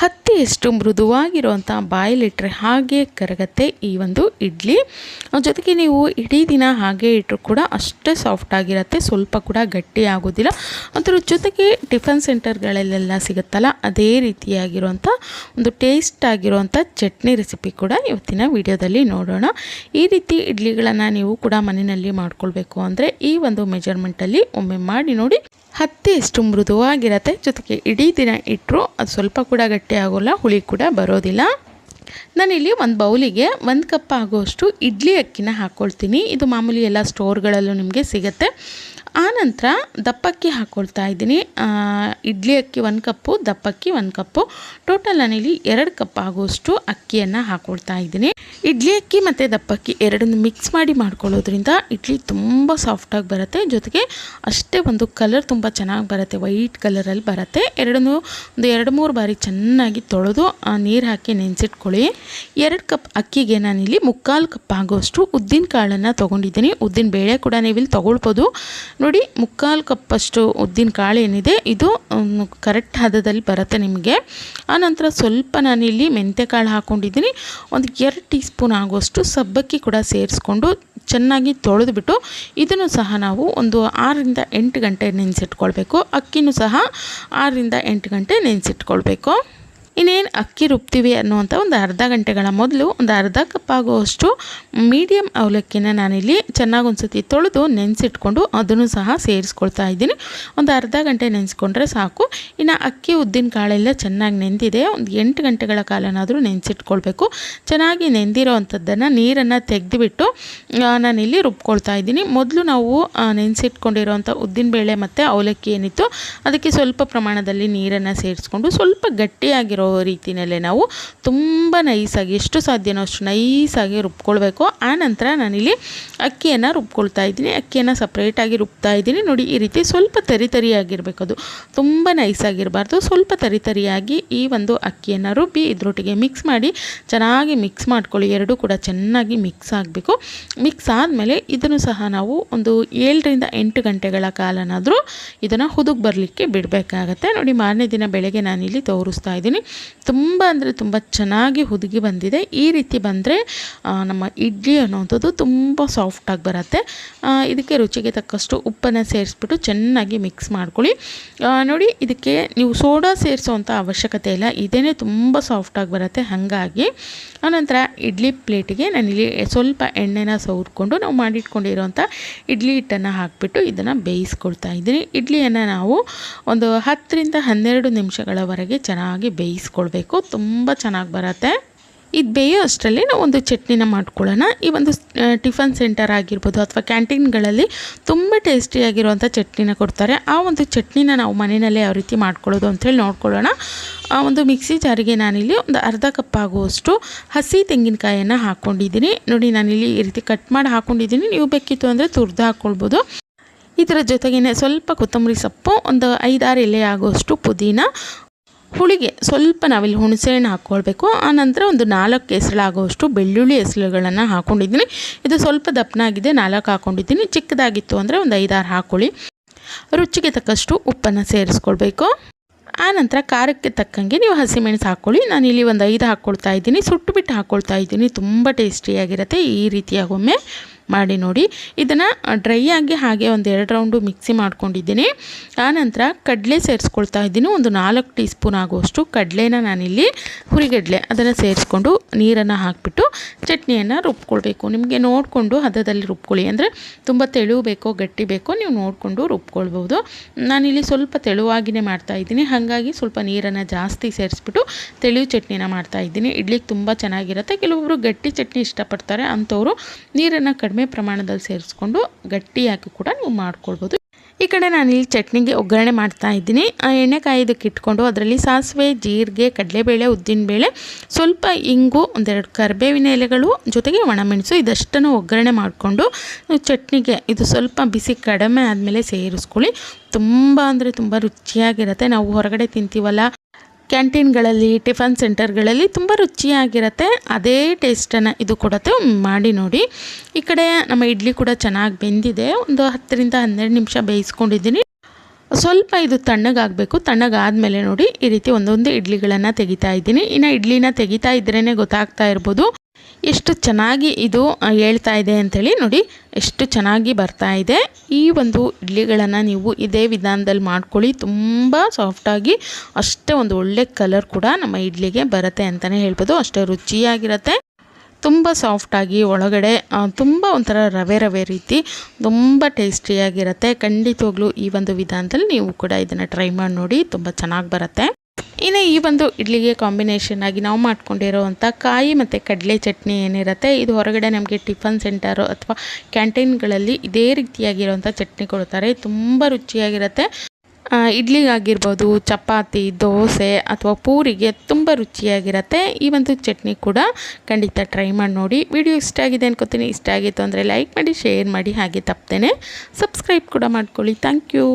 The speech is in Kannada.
ಹತ್ತಿಯಷ್ಟು ಮೃದುವಾಗಿರುವಂಥ ಬಾಯಲ್ಲಿಟ್ಟರೆ ಹಾಗೆ ಕರಗತ್ತೆ ಈ ಒಂದು ಇಡ್ಲಿ. ಜೊತೆಗೆ ನೀವು ಇಡೀ ದಿನ ಹಾಗೆ ಇಟ್ಟರು ಕೂಡ ಅಷ್ಟೇ ಸಾಫ್ಟ್ ಆಗಿರುತ್ತೆ, ಸ್ವಲ್ಪ ಕೂಡ ಗಟ್ಟಿ ಆಗೋದಿಲ್ಲ. ಅದರ ಜೊತೆಗೆ ಟಿಫನ್ ಸೆಂಟರ್ಗಳಲ್ಲೆಲ್ಲ ಸಿಗುತ್ತಲ್ಲ, ಅದೇ ರೀತಿಯಾಗಿರುವಂಥ ಒಂದು ಟೇಸ್ಟ್ ಆಗಿರುವಂಥ ಚಟ್ನಿ ರೆಸಿಪಿ ಕೂಡ ಇವತ್ತಿನ ವಿಡಿಯೋದಲ್ಲಿ ನೋಡೋಣ. ಈ ರೀತಿ ಇಡ್ಲಿಗಳನ್ನು ನೀವು ಕೂಡ ಮನೆಯಲ್ಲಿ ಮಾಡ್ಕೊಳ್ಬೇಕು ಅಂದರೆ ಈ ಒಂದು ಮೆಜರ್ಮೆಂಟಲ್ಲಿ ಒಮ್ಮೆ ಮಾಡಿ ನೋಡಿ. ಹತ್ತಿಯಷ್ಟು ಮೃದುವಾಗಿರತ್ತೆ, ಜೊತೆಗೆ ಇಡೀ ದಿನ ಇಟ್ಟರು ಅದು ಸ್ವಲ್ಪ ಕೂಡ ಗಟ್ಟಿ ಆಗೋಲ್ಲ, ಹುಳಿ ಕೂಡ ಬರೋದಿಲ್ಲ. ನಾನಿಲ್ಲಿ ಒಂದು ಬೌಲಿಗೆ ಒಂದು ಕಪ್ ಆಗೋಷ್ಟು ಇಡ್ಲಿ ಅಕ್ಕಿನ ಹಾಕ್ಕೊಳ್ತೀನಿ ಇದು ಮಾಮೂಲಿ ಎಲ್ಲ ಸ್ಟೋರ್ಗಳಲ್ಲೂ ನಿಮಗೆ ಸಿಗುತ್ತೆ. ಆನಂತರ ದಪ್ಪಕ್ಕಿ ಹಾಕ್ಕೊಳ್ತಾ ಇದ್ದೀನಿ. ಇಡ್ಲಿ ಅಕ್ಕಿ ಒಂದು ಕಪ್ಪು, ದಪ್ಪಕ್ಕಿ ಒಂದು ಕಪ್ಪು. ಟೋಟಲ್ ನಾನಿಲ್ಲಿ ಎರಡು ಕಪ್ ಆಗುವಷ್ಟು ಅಕ್ಕಿಯನ್ನು ಹಾಕ್ಕೊಳ್ತಾ ಇದ್ದೀನಿ. ಇಡ್ಲಿ ಅಕ್ಕಿ ಮತ್ತು ದಪ್ಪಕ್ಕಿ ಎರಡನ್ನು ಮಿಕ್ಸ್ ಮಾಡಿ ಮಾಡ್ಕೊಳ್ಳೋದ್ರಿಂದ ಇಡ್ಲಿ ತುಂಬ ಸಾಫ್ಟಾಗಿ ಬರುತ್ತೆ. ಜೊತೆಗೆ ಅಷ್ಟೇ ಒಂದು ಕಲರ್ ತುಂಬ ಚೆನ್ನಾಗಿ ಬರುತ್ತೆ. ವೈಟ್ ಕಲರಲ್ಲಿ ಬರುತ್ತೆ. ಎರಡನ್ನೂ ಒಂದು ಎರಡು ಮೂರು ಬಾರಿ ಚೆನ್ನಾಗಿ ತೊಳೆದು ನೀರು ಹಾಕಿ ನೆನೆಸಿಟ್ಕೊಳ್ಳಿ. ಎರಡು ಕಪ್ ಅಕ್ಕಿಗೆ ನಾನಿಲ್ಲಿ ಮುಕ್ಕಾಲು ಕಪ್ ಆಗೋಷ್ಟು ಉದ್ದಿನ ಕಾಳನ್ನು ತೊಗೊಂಡಿದ್ದೀನಿ. ಉದ್ದಿನ ಬೇಳೆ ಕೂಡ ನೀವಿಲ್ಲಿ ತೊಗೊಳ್ಬೋದು. ನೋಡಿ ಮುಕ್ಕಾಲು ಕಪ್ಪಷ್ಟು ಉದ್ದಿನ ಕಾಳು ಏನಿದೆ, ಇದು ಕರೆಕ್ಟ್ ಹದದಲ್ಲಿ ಬರುತ್ತೆ ನಿಮಗೆ. ಆನಂತರ ಸ್ವಲ್ಪ ನಾನಿಲ್ಲಿ ಕಾಳು ಹಾಕ್ಕೊಂಡಿದ್ದೀನಿ ಒಂದು ಎರಡು ಟೀ ಸ್ಪೂನ್ ಆಗುವಷ್ಟು ಸಬ್ಬಕ್ಕಿ ಕೂಡ ಸೇರಿಸ್ಕೊಂಡು ಚೆನ್ನಾಗಿ ತೊಳೆದುಬಿಟ್ಟು ಇದನ್ನು ಸಹ ನಾವು ಒಂದು ಆರರಿಂದ ಎಂಟು ಗಂಟೆ ನೆನೆಸಿಟ್ಕೊಳ್ಬೇಕು. ಅಕ್ಕಿನೂ ಸಹ ಆರರಿಂದ ಎಂಟು ಗಂಟೆ ನೆನೆಸಿಟ್ಕೊಳ್ಬೇಕು. ಇನ್ನೇನು ಅಕ್ಕಿ ರುಬ್ತೀವಿ ಅನ್ನುವಂಥ ಒಂದು ಅರ್ಧ ಗಂಟೆಗಳ ಮೊದಲು ಒಂದು ಅರ್ಧ ಕಪ್ ಆಗುವಷ್ಟು ಮೀಡಿಯಮ್ ಅವಲಕ್ಕಿನ ನಾನಿಲ್ಲಿ ಚೆನ್ನಾಗಿ ಒಂದು ಸತಿ ತೊಳೆದು ನೆನೆಸಿಟ್ಕೊಂಡು ಅದನ್ನು ಸಹ ಸೇರಿಸ್ಕೊಳ್ತಾ ಇದ್ದೀನಿ. ಒಂದು ಅರ್ಧ ಗಂಟೆ ನೆನೆಸ್ಕೊಂಡ್ರೆ ಸಾಕು. ಇನ್ನು ಅಕ್ಕಿ ಉದ್ದಿನ ಕಾಳೆಲ್ಲ ಚೆನ್ನಾಗಿ ನೆಂದಿದೆ. ಒಂದು ಎಂಟು ಗಂಟೆಗಳ ಕಾಲನಾದರೂ ನೆನೆಸಿಟ್ಕೊಳ್ಬೇಕು. ಚೆನ್ನಾಗಿ ನೆಂದಿರೋ ಅಂಥದ್ದನ್ನು ನೀರನ್ನು ತೆಗೆದುಬಿಟ್ಟು ನಾನಿಲ್ಲಿ ರುಬ್ಕೊಳ್ತಾ ಇದ್ದೀನಿ. ಮೊದಲು ನಾವು ನೆನೆಸಿಟ್ಕೊಂಡಿರೋವಂಥ ಉದ್ದಿನಬೇಳೆ ಮತ್ತು ಅವಲಕ್ಕಿ ಏನಿತ್ತು ಅದಕ್ಕೆ ಸ್ವಲ್ಪ ಪ್ರಮಾಣದಲ್ಲಿ ನೀರನ್ನು ಸೇರಿಸ್ಕೊಂಡು ಸ್ವಲ್ಪ ಗಟ್ಟಿಯಾಗಿರೋ ರೀತಿಯಲ್ಲೇ ನಾವು ತುಂಬ ನೈಸಾಗಿ, ಎಷ್ಟು ಸಾಧ್ಯನೋ ಅಷ್ಟು ನೈಸಾಗಿ ರುಬ್ಕೊಳ್ಬೇಕು. ಆ ನಂತರ ನಾನಿಲ್ಲಿ ಅಕ್ಕಿಯನ್ನು ರುಬ್ಕೊಳ್ತಾ ಇದ್ದೀನಿ. ಅಕ್ಕಿಯನ್ನು ಸಪ್ರೇಟಾಗಿ ರುಬ್ತಾ ಇದ್ದೀನಿ. ನೋಡಿ, ಈ ರೀತಿ ಸ್ವಲ್ಪ ತರಿ ತರಿಯಾಗಿರಬೇಕು ಅದು. ತುಂಬ ನೈಸಾಗಿರಬಾರ್ದು. ಸ್ವಲ್ಪ ತರಿ ತರಿಯಾಗಿ ಈ ಒಂದು ಅಕ್ಕಿಯನ್ನು ರುಬ್ಬಿ ಇದ್ರೊಟ್ಟಿಗೆ ಮಿಕ್ಸ್ ಮಾಡಿ, ಚೆನ್ನಾಗಿ ಮಿಕ್ಸ್ ಮಾಡ್ಕೊಳ್ಳಿ. ಎರಡೂ ಕೂಡ ಚೆನ್ನಾಗಿ ಮಿಕ್ಸ್ ಆಗಬೇಕು. ಮಿಕ್ಸ್ ಆದಮೇಲೆ ಇದನ್ನು ಸಹ ನಾವು ಒಂದು ಏಳರಿಂದ ಎಂಟು ಗಂಟೆಗಳ ಕಾಲನಾದರೂ ಇದನ್ನು ಹುದುಗ್ ಬರಲಿಕ್ಕೆ ಬಿಡಬೇಕಾಗತ್ತೆ. ನೋಡಿ, ಮಾರನೇ ದಿನ ಬೆಳಗ್ಗೆ ನಾನಿಲ್ಲಿ ತೋರಿಸ್ತಾ ಇದ್ದೀನಿ. ತುಂಬ ಅಂದರೆ ತುಂಬ ಚೆನ್ನಾಗಿ ಹುದುಗಿ ಬಂದಿದೆ. ಈ ರೀತಿ ಬಂದರೆ ನಮ್ಮ ಇಡ್ಲಿ ಅನ್ನೋಂಥದ್ದು ತುಂಬ ಸಾಫ್ಟಾಗಿ ಬರುತ್ತೆ. ಇದಕ್ಕೆ ರುಚಿಗೆ ತಕ್ಕಷ್ಟು ಉಪ್ಪನ್ನು ಸೇರಿಸ್ಬಿಟ್ಟು ಚೆನ್ನಾಗಿ ಮಿಕ್ಸ್ ಮಾಡ್ಕೊಳ್ಳಿ. ನೋಡಿ, ಇದಕ್ಕೆ ನೀವು ಸೋಡಾ ಸೇರಿಸೋವಂಥ ಅವಶ್ಯಕತೆ ಇಲ್ಲ. ಇದೇ ತುಂಬ ಸಾಫ್ಟಾಗಿ ಬರುತ್ತೆ. ಹಾಗಾಗಿ ಆನಂತರ ಇಡ್ಲಿ ಪ್ಲೇಟಿಗೆ ನಾನಿಲ್ಲಿ ಸ್ವಲ್ಪ ಎಣ್ಣೆನ ಸವರ್ಕೊಂಡು ನಾವು ಮಾಡಿಟ್ಕೊಂಡಿರೋಂಥ ಇಡ್ಲಿ ಹಿಟ್ಟನ್ನು ಹಾಕಿಬಿಟ್ಟು ಇದನ್ನು ಬೇಯಿಸ್ಕೊಳ್ತಾ ಇದ್ದೀನಿ. ಇಡ್ಲಿಯನ್ನು ನಾವು ಒಂದು ಹತ್ತರಿಂದ ಹನ್ನೆರಡು ನಿಮಿಷಗಳವರೆಗೆ ಚೆನ್ನಾಗಿ ಬೇಯಿಸ್ಕೊಳ್ಬೇಕು. ತುಂಬ ಚೆನ್ನಾಗಿ ಬರುತ್ತೆ. ಇದು ಬೇಯೋ ಅಷ್ಟರಲ್ಲಿ ನಾವು ಒಂದು ಚಟ್ನಿನ ಮಾಡ್ಕೊಳ್ಳೋಣ. ಈ ಒಂದು ಟಿಫನ್ ಸೆಂಟರ್ ಆಗಿರ್ಬೋದು ಅಥವಾ ಕ್ಯಾಂಟೀನ್ಗಳಲ್ಲಿ ತುಂಬ ಟೇಸ್ಟಿಯಾಗಿರುವಂಥ ಚಟ್ನಿನ ಕೊಡ್ತಾರೆ. ಆ ಒಂದು ಚಟ್ನಿನ ನಾವು ಮನೆಯಲ್ಲೇ ಯಾವ ರೀತಿ ಮಾಡ್ಕೊಳ್ಳೋದು ಅಂಥೇಳಿ ನೋಡ್ಕೊಳ್ಳೋಣ. ಆ ಒಂದು ಮಿಕ್ಸಿ ಜಾರಿಗೆ ನಾನಿಲ್ಲಿ ಒಂದು ಅರ್ಧ ಕಪ್ ಆಗುವಷ್ಟು ಹಸಿ ತೆಂಗಿನಕಾಯನ್ನು ಹಾಕ್ಕೊಂಡಿದ್ದೀನಿ ನೋಡಿ, ನಾನಿಲ್ಲಿ ಈ ರೀತಿ ಕಟ್ ಮಾಡಿ ಹಾಕ್ಕೊಂಡಿದ್ದೀನಿ ನೀವು ಬೇಕಿತ್ತು ಅಂದರೆ ತುರ್ದು ಹಾಕ್ಕೊಳ್ಬೋದು ಇದರ ಜೊತೆಗೇ ಸ್ವಲ್ಪ ಕೊತ್ತಂಬರಿ ಸೊಪ್ಪು, ಒಂದು ಐದಾರು ಎಲೆ ಆಗುವಷ್ಟು ಪುದೀನ ಹುಳಿಗೆ ಸ್ವಲ್ಪ ನಾವಿಲ್ಲಿ ಹುಣಸೆಹಣ್ಣು ಹಾಕ್ಕೊಳ್ಬೇಕು. ಆನಂತರ ಒಂದು ನಾಲ್ಕು ಹೆಸಳಾಗುವಷ್ಟು ಬೆಳ್ಳುಳ್ಳಿ ಹೆಸಳುಗಳನ್ನು ಹಾಕ್ಕೊಂಡಿದ್ದೀನಿ ಇದು ಸ್ವಲ್ಪ ದಪ್ಪನಾಗಿದೆ ನಾಲ್ಕು ಹಾಕ್ಕೊಂಡಿದ್ದೀನಿ ಚಿಕ್ಕದಾಗಿತ್ತು ಅಂದರೆ ಒಂದು ಐದಾರು ಹಾಕ್ಕೊಳ್ಳಿ ರುಚಿಗೆ ತಕ್ಕಷ್ಟು ಉಪ್ಪನ್ನು ಸೇರಿಸ್ಕೊಳ್ಬೇಕು. ಆನಂತರ ಖಾರಕ್ಕೆ ತಕ್ಕಂಗೆ ನೀವು ಹಸಿಮೆಣಸು ಹಾಕ್ಕೊಳ್ಳಿ ಇಲ್ಲಿ ಒಂದು ಐದು ಹಾಕ್ಕೊಳ್ತಾ ಇದ್ದೀನಿ. ಸುಟ್ಟು ಬಿಟ್ಟು ಹಾಕ್ಕೊಳ್ತಾ ಇದ್ದೀನಿ. ತುಂಬ ಟೇಸ್ಟಿಯಾಗಿರುತ್ತೆ ಈ ರೀತಿಯಾಗಿ ಒಮ್ಮೆ ಮಾಡಿ ನೋಡಿ. ಇದನ್ನು ಡ್ರೈ ಆಗಿ ಹಾಗೆ ಒಂದು ಎರಡು ರೌಂಡು ಮಿಕ್ಸಿ ಮಾಡ್ಕೊಂಡಿದ್ದೀನಿ. ಆನಂತರ ಕಡಲೆ ಸೇರಿಸ್ಕೊಳ್ತಾ ಇದ್ದೀನಿ. ಒಂದು ನಾಲ್ಕು ಟೀ ಸ್ಪೂನ್ ಆಗುವಷ್ಟು ಕಡಲೆನ ನಾನಿಲ್ಲಿ ಹುರಿಗಡಲೆ ಅದನ್ನು ಸೇರಿಸ್ಕೊಂಡು ನೀರನ್ನು ಹಾಕಿಬಿಟ್ಟು ಚಟ್ನಿಯನ್ನು ರುಬ್ಕೊಳ್ಬೇಕು. ನಿಮಗೆ ನೋಡಿಕೊಂಡು ಹದದಲ್ಲಿ ರುಬ್ಕೊಳ್ಳಿ. ಅಂದರೆ ತುಂಬ ತೆಳು ಬೇಕೋ ಗಟ್ಟಿ ಬೇಕೋ ನೀವು ನೋಡಿಕೊಂಡು ರುಬ್ಕೊಳ್ಬೋದು ನಾನಿಲ್ಲಿ ಸ್ವಲ್ಪ ತೆಳುವಾಗಿಯೇ ಮಾಡ್ತಾ ಇದ್ದೀನಿ. ಹಾಗಾಗಿ ಸ್ವಲ್ಪ ನೀರನ್ನು ಜಾಸ್ತಿ ಸೇರಿಸ್ಬಿಟ್ಟು ತೆಳು ಚಟ್ನಿನ ಮಾಡ್ತಾ ಇದ್ದೀನಿ. ಇಡ್ಲಿಗೆ ತುಂಬ ಚೆನ್ನಾಗಿರುತ್ತೆ. ಕೆಲವೊಬ್ಬರು ಗಟ್ಟಿ ಚಟ್ನಿ ಇಷ್ಟಪಡ್ತಾರೆ. ಅಂಥವರು ನೀರನ್ನು ಕಡಿಮೆ ಪ್ರಮಾಣದಲ್ಲಿ ಸೇರಿಸ್ಕೊಂಡು ಗಟ್ಟಿಯಾಗಿ ಕೂಡ ನೀವು ಮಾಡ್ಕೊಳ್ಬೋದು. ಈ ಕಡೆ ನಾನು ಇಲ್ಲಿ ಚಟ್ನಿಗೆ ಒಗ್ಗರಣೆ ಮಾಡ್ತಾ ಇದ್ದೀನಿ. ಆ ಎಣ್ಣೆ ಇದಕ್ಕೆ ಇಟ್ಕೊಂಡು ಅದರಲ್ಲಿ ಸಾಸಿವೆ, ಜೀರಿಗೆ, ಕಡಲೆಬೇಳೆ, ಉದ್ದಿನಬೇಳೆ, ಸ್ವಲ್ಪ ಇಂಗು, ಒಂದೆರಡು ಕರಿಬೇವಿನ ಎಲೆಗಳು, ಜೊತೆಗೆ ಒಣಮೆಣಸು ಇದಷ್ಟನ್ನು ಒಗ್ಗರಣೆ ಮಾಡಿಕೊಂಡು ಚಟ್ನಿಗೆ ಇದು ಸ್ವಲ್ಪ ಬಿಸಿ ಕಡಿಮೆ ಆದಮೇಲೆ ಸೇರಿಸ್ಕೊಳ್ಳಿ. ತುಂಬ ಅಂದರೆ ತುಂಬ ರುಚಿಯಾಗಿರುತ್ತೆ. ನಾವು ಹೊರಗಡೆ ತಿಂತೀವಲ್ಲ ಕ್ಯಾಂಟೀನ್ಗಳಲ್ಲಿ, ಟಿಫನ್ ಸೆಂಟರ್ಗಳಲ್ಲಿ ತುಂಬ ರುಚಿಯಾಗಿರುತ್ತೆ. ಅದೇ ಟೇಸ್ಟನ್ನು ಇದು ಕೊಡುತ್ತೆ. ಮಾಡಿ ನೋಡಿ. ಈ ಕಡೆ ನಮ್ಮ ಇಡ್ಲಿ ಕೂಡ ಚೆನ್ನಾಗಿ ಬೆಂದಿದೆ. ಒಂದು ಹತ್ತರಿಂದ ಹನ್ನೆರಡು ನಿಮಿಷ ಬೇಯಿಸ್ಕೊಂಡಿದ್ದೀನಿ. ಸ್ವಲ್ಪ ಇದು ತಣ್ಣಗಾಗಬೇಕು. ತಣ್ಣಗಾದಮೇಲೆ ನೋಡಿ ಈ ರೀತಿ ಒಂದೊಂದು ಇಡ್ಲಿಗಳನ್ನು ತೆಗಿತಾ ಇದ್ದೀನಿ. ಇನ್ನು ಇಡ್ಲಿನ ತೆಗಿತಾ ಇದ್ರೇ ಗೊತ್ತಾಗ್ತಾ ಇರ್ಬೋದು. ಎಷ್ಟು ಚೆನ್ನಾಗಿ ಇದು ಹೇಳ್ತಾ ಇದೆ ಅಂಥೇಳಿ ನೋಡಿ, ಎಷ್ಟು ಚೆನ್ನಾಗಿ ಬರ್ತಾ ಇದೆ. ಈ ಒಂದು ಇಡ್ಲಿಗಳನ್ನು ನೀವು ಇದೇ ವಿಧಾನದಲ್ಲಿ ಮಾಡ್ಕೊಳ್ಳಿ. ತುಂಬ ಸಾಫ್ಟಾಗಿ ಅಷ್ಟೇ ಒಂದು ಒಳ್ಳೆ ಕಲರ್ ಕೂಡ ನಮ್ಮ ಇಡ್ಲಿಗೆ ಬರುತ್ತೆ ಅಂತಲೇ ಹೇಳ್ಬೋದು. ಅಷ್ಟೇ ರುಚಿಯಾಗಿರುತ್ತೆ. ತುಂಬ ಸಾಫ್ಟಾಗಿ ಒಳಗಡೆ ತುಂಬ ಒಂಥರ ರವೆ ರವೆ ರೀತಿ, ತುಂಬ ಟೇಸ್ಟಿಯಾಗಿರುತ್ತೆ ಖಂಡಿತವಾಗ್ಲೂ ಈ ಒಂದು ವಿಧಾನದಲ್ಲಿ ನೀವು ಕೂಡ ಇದನ್ನು ಟ್ರೈ ಮಾಡಿ ನೋಡಿ, ತುಂಬ ಚೆನ್ನಾಗಿ ಬರುತ್ತೆ. ಇನ್ನು ಈ ಒಂದು ಇಡ್ಲಿಗೆ ಕಾಂಬಿನೇಷನ್ ಆಗಿ ನಾವು ಮಾಡ್ಕೊಂಡಿರೋವಂಥ ಕಾಯಿ ಮತ್ತು ಕಡಲೆ ಚಟ್ನಿ ಏನಿರುತ್ತೆ, ಇದು ಹೊರಗಡೆ ನಮಗೆ ಟಿಫನ್ ಸೆಂಟರು ಅಥವಾ ಕ್ಯಾಂಟೀನ್ಗಳಲ್ಲಿ ಇದೇ ರೀತಿಯಾಗಿರೋವಂಥ ಚಟ್ನಿ ಕೊಡ್ತಾರೆ. ತುಂಬ ರುಚಿಯಾಗಿರುತ್ತೆ. ಇಡ್ಲಿಗಾಗಿರ್ಬೋದು, ಚಪಾತಿ, ದೋಸೆ ಅಥವಾ ಪೂರಿಗೆ ತುಂಬ ರುಚಿಯಾಗಿರುತ್ತೆ. ಈ ಒಂದು ಚಟ್ನಿ ಕೂಡ ಖಂಡಿತ ಟ್ರೈ ಮಾಡಿ ನೋಡಿ. ವಿಡಿಯೋ ಇಷ್ಟ ಆಗಿದೆ ಅನ್ಕೋತೀನಿ. ಇಷ್ಟ ಆಗಿತ್ತು ಅಂದರೆ ಲೈಕ್ ಮಾಡಿ ಶೇರ್ ಮಾಡಿ, ಹಾಗೆ ತಪ್ತೇನೆ ಸಬ್ಸ್ಕ್ರೈಬ್ ಕೂಡ ಮಾಡ್ಕೊಳ್ಳಿ. Thank you